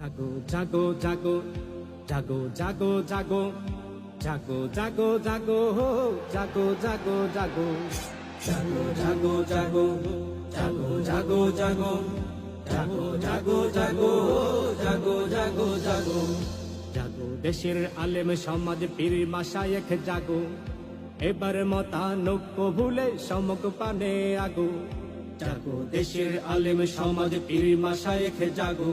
জাগো জাগো জাগো জাগো জাগো জাগো জাগো জাগো জাগো হো জাগো জাগো জাগো জাগো জাগো জাগো জাগো জাগো জাগো জাগো জাগো জাগো জাগো জাগো জাগো জাগো দেশের আলেম সমাজ পীর মাসায়েখ জাগো। এবার মতানৈক্য ভুলে সমক পানে আগো। জাগো, দেশের আলেম সমাজ পীর মাসায়েখ জাগো।